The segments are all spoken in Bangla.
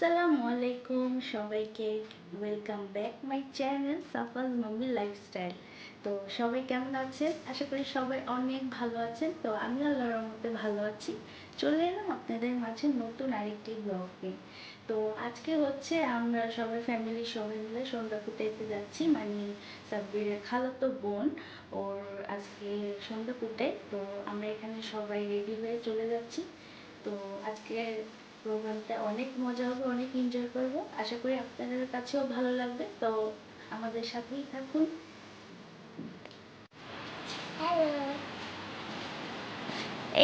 আসসালামু আলাইকুম সবাইকে। Welcome back my channel Safaz mummy lifestyle তো সবাই কেমন আছেন? আশা করি সবাই অনেক ভালো আছেন। তো আমি আল্লাহর রহমতে ভালো আছি। চলে এলাম আপনাদের মাঝে নতুন আরেকটি ব্লগ নিয়ে। তো আজকে হচ্ছে আমরা সবাই ফ্যামিলি সবাই মিলে সন্ধ্যা ফুটাইতে যাচ্ছি। মানে সাব্বিরের খালাতো বোন ওর আজকে সন্ধ্যা তো আমরা এখানে সবাই রেডি হয়ে চলে যাচ্ছি। তো আজকে প্রোগ্রামটা অনেক মজা হবে অনেক এনজয় করব। আশা করি আপনাদের কাছেও ভালো লাগবে। তো আমাদের সাথেই থাকুন।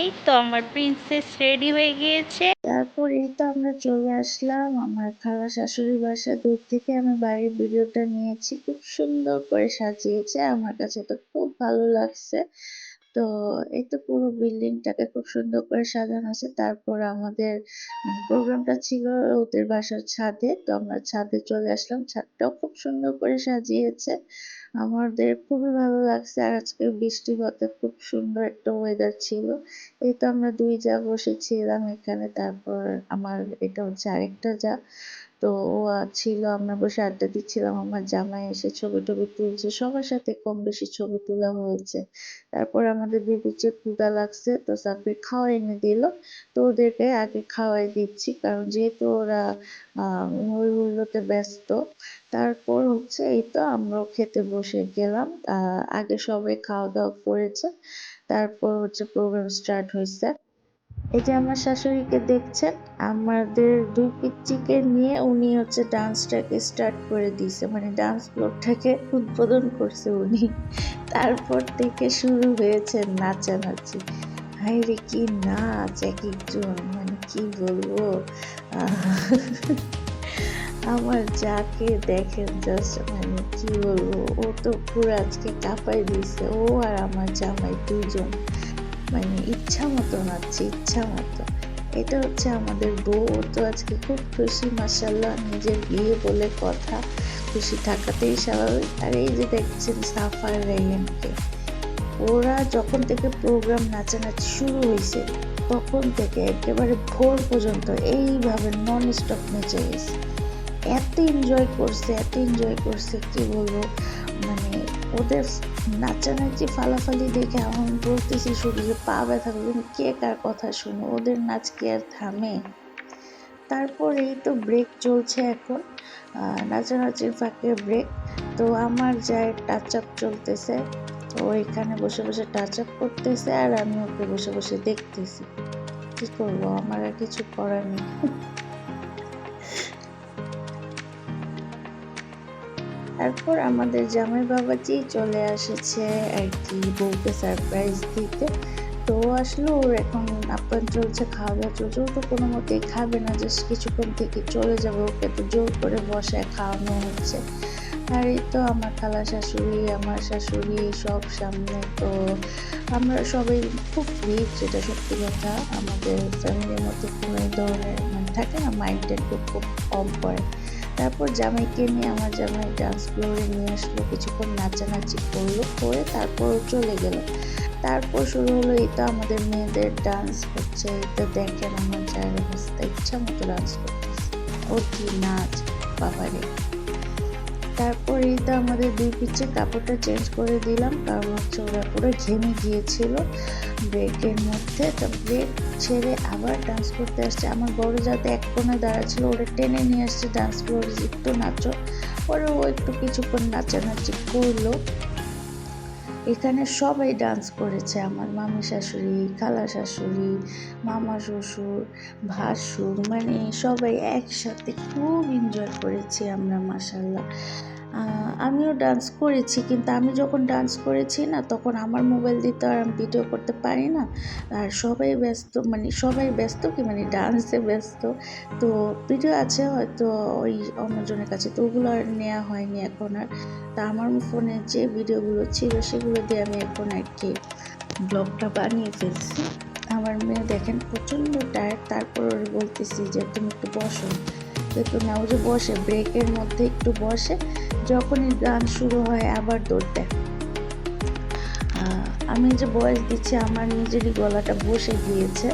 এই তো আমার প্রিন্সেস রেডি হয়ে গিয়েছে। তারপর এই তো আমরা চলে আসলাম। আমার খালা শাশুড়ির বাসা দূর থেকে আমি বাড়ির ভিডিওটা নিয়েছি। খুব সুন্দর করে সাজিয়েছে। আমার কাছে তো খুব ভালো লাগছে। তো এই তো পুরো বিল্ডিংটাকে খুব সুন্দর করে সাজানো আছে। তারপর আমাদের প্রোগ্রামটা ছিল ওদের বাসার ছাদে। তো আমরা ছাদে চলে আসলাম। ছাদটাও খুব সুন্দর করে সাজিয়েছে। আমাদের খুবই ভালো লাগছে। আর আজকে বৃষ্টি হতে খুব সুন্দর একটা ওয়েদার ছিল। এই তো আমরা দুই যা বসেছিলাম এখানে। তারপর আমার এটা হচ্ছে আরেকটা যা। তো ও ছিল, আমরা বসে আড্ডা দিচ্ছিলাম, আমার জামাই এসে ছবি টবি তুলছে, সবার সাথে কম বেশি ছবি তোলা হয়েছে। তারপর আমাদের বেবির যে ক্ষুদা লাগছে, তো সাব্বির খাওয়া এনে দিল। তো ওদেরকে আগে খাওয়াই দিচ্ছি, কারণ যেহেতু ওরা হই হুল্লোতে ব্যস্ত, তারপর হচ্ছে এই তো আমরাও খেতে বসে গেলাম। আগে সবাই খাওয়া দাওয়া করেছে, তারপর হচ্ছে প্রোগ্রাম স্টার্ট হয়েছে। এই যে আমার শাশুড়িকে দেখছেন, আমাদের দুই পিচ্চিকে নিয়ে উনি হচ্ছে ডান্সটাকে স্টার্ট করে দিয়েছে। মানে ডান্স ফ্লোরটাকে উদ্বোধন করছে উনি। তারপর থেকে শুরু হয়েছে নাচানাচি। হাই রে, কি নাচ, এক একজন মানে কি বলব? আমার যাকে দেখেন জাস্ট মানে কি বলব? ও তো পুরো আজকে কাঁপাই দিয়েছে। ও আর আমার জামাই দুজন মানে ইচ্ছা মতো নাচছে ইচ্ছা মতো। এটা হচ্ছে আমাদের বউ। তো আজকে খুব খুশি মাসাল্লাহ নিজের বিয়ে বলে কথা। খুশি থাকাতেই স্বাভাবিক। আর এই যে দেখছেন সাফার রেয়ানকে ওরা যখন থেকে প্রোগ্রাম নাচানাচি শুরু হয়েছে তখন থেকে একেবারে ভোর পর্যন্ত এইভাবে নন স্টপ নেচে গেছে। এত এনজয় করছে, এত এনজয় করছে, কি বলব? মানে ওদের নাচানাচি ফালাফালি দেখে আমার বলতেছি শরীরে পা ব্যথা করবে কে কার কথা শুনে? ওদের নাচ কে আর থামে? তারপর এই তো ব্রেক চলছে এখন। নাচানাচির ফাঁকে ব্রেক তো আমার যায় টাচ আপ চলতেছে। তো এখানে বসে বসে টাচ আপ করতেছে আর আমি ওকে বসে বসে দেখতেছি। কি করব? আমার আর কিছু করার নেই। তারপর আমাদের জামাই বাবাজি চলে এসেছে আর কি বউকে সারপ্রাইজ দিতে। তো আসলো ওর এখন আপ্যায়ন চলছে খাওয়া দাওয়া চলছে। ও তো কোনো মতেই খাবে না জাস্ট কিছুক্ষণ থেকে চলে যাবে। ওকে তো জোর করে বসায় খাওয়ানো হচ্ছে। আর এই তো আমার খালা শাশুড়ি, আমার শাশুড়ি সব সামনে। তো আমরা সবাই খুব রিচ যেটা সত্যি কথা। আমাদের ফ্যামিলির মধ্যে কোনো ধরনের মানে থাকে না মাইন্ডটা একটু খুব কম করে তারপর জামাইকে নিয়ে আমার জামাই ডান্স ফ্লোরে নিয়ে আসলো, কিছুক্ষণ নাচানাচি করল, করে তারপর চলে গেল। তারপর শুরু হলো এটা আমাদের মেয়েদের ডান্স হচ্ছে এটা দেখেন আমার জায়গা ইচ্ছা মতো ডান্স করতেছে। ও কি নাচ, বাবারে। তারপর তো আমাদের দুই পিচ্ছে কাপড়টা চেঞ্জ করে দিলাম, কারণ হচ্ছে ওরা পুরো ঘেমে গিয়েছিল ব্রেকের মধ্যে। তো ব্রেক ছেড়ে আবার ডান্স করতে আসছে। আমার বড় যাতে এক কোণে দাঁড়া ছিল ওরা টেনে নিয়ে আসছে ডান্স ফ্লোরে একটু নাচো। পরে ও একটু কিছুক্ষণ নাচানাচি করল। এখানে সবাই ডান্স করেছে। আমার মামি শাশুড়ি, খালা শাশুড়ি, মামা শ্বশুর, ভাসুর মানে সবাই একসাথে খুব এনজয় করেছি আমরা মাসাল্লাহ আমিও ডান্স করেছি, কিন্তু আমি যখন ডান্স করেছি না, তখন আমার মোবাইল দিয়ে তো আর আমি ভিডিও করতে পারি না। আর সবাই ব্যস্ত মানে সবাই ব্যস্ত কি? মানে ডান্সে ব্যস্ত। তো ভিডিও আছে হয়তো ওই অন্যজনের কাছে, তো ওগুলো আর নেওয়া হয়নি এখন আর। তা আমার ফোনে যে ভিডিওগুলো ছিল, সেগুলো দিয়ে আমি এখন আর কি ব্লগটা বানিয়ে ফেলছি। আমার মেয়ে দেখেন প্রচণ্ড টায়ার্ড তারপর ওর বলতেছি যে, তুমি একটু বসো। একটু না ও যে বসে ব্রেকের মধ্যে একটু বসে। যখনই গান শুরু হয়, আবার দৌড় দেয়। আমি যে বয়স দিচ্ছি, আমার নিজেরই গলাটা বসে গিয়েছে।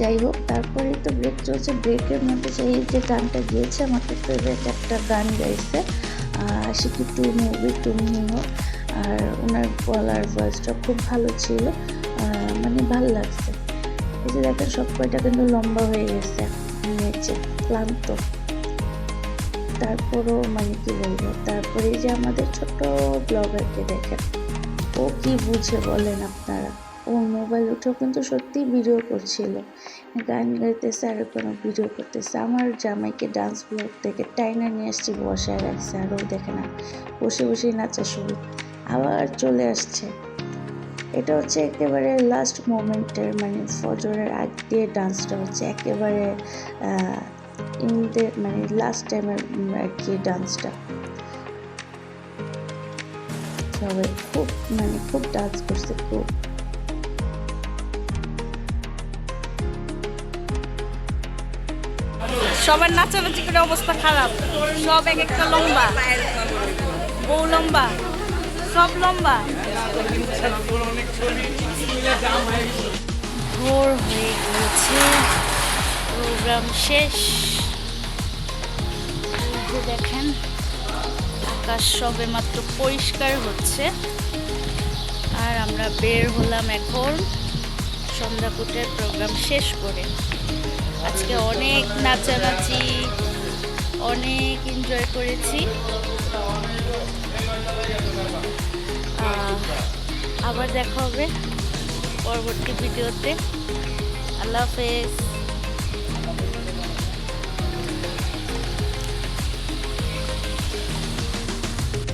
যাই হোক, তারপরে তো ব্রেক চলছে। ব্রেকের মধ্যে সেই যে গানটা গিয়েছে আমাকে ফেভারিট একটা গান গাইছে। আশিকি টু মুভি, তুমি নিও আর ওনার গলার ভয়েসটা খুব ভালো ছিল। মানে ভালো লাগছে। এই যে দেখেন, সব কয়টা কিন্তু লম্বা হয়ে গেছে। ক্লান্ত। তারপরও মানে কি বলব, তারপরে যে আমাদের ছোট ব্লগারকে দেখেন, ও কি বুঝে বলেন আপনারা? ও মোবাইল উঠেও কিন্তু সত্যিই ভিডিও করছিল। গান গাইতেছে, আর কোনো ভিডিও করতেছে। আমার জামাইকে ডান্স ব্লগ থেকে টাইনা নিয়ে আসছি, বসায় রাখছে, আর ও দেখে না বসে বসেই নাচা শুরু। আবার চলে আসছে। এটা হচ্ছে একেবারে লাস্ট মোমেন্টের মানে ফজরের আগ দিয়ে ডান্সটা হচ্ছে একেবারে ইনদের মানে লাস্ট টাইমের আর কি ডান্সটা সবাই খুব মানে খুব ডান্স করছে, খুব। সবার নাচানাচি করে অবস্থা খারাপ। সব এক একটা লম্বা। বউ লম্বা। সব লম্বা। ভোর হয়ে গিয়েছে। প্রোগ্রাম শেষ। যে দেখেন, আকাশ সবে মাত্র পরিষ্কার হচ্ছে। আর আমরা বের হলাম এখন সন্ধ্যাকুটের প্রোগ্রাম শেষ করে। আজকে অনেক নাচানাচি, অনেক এনজয় করেছি। আবার দেখা হবে পরবর্তী ভিডিওতে। আল্লাহ হাফেজ।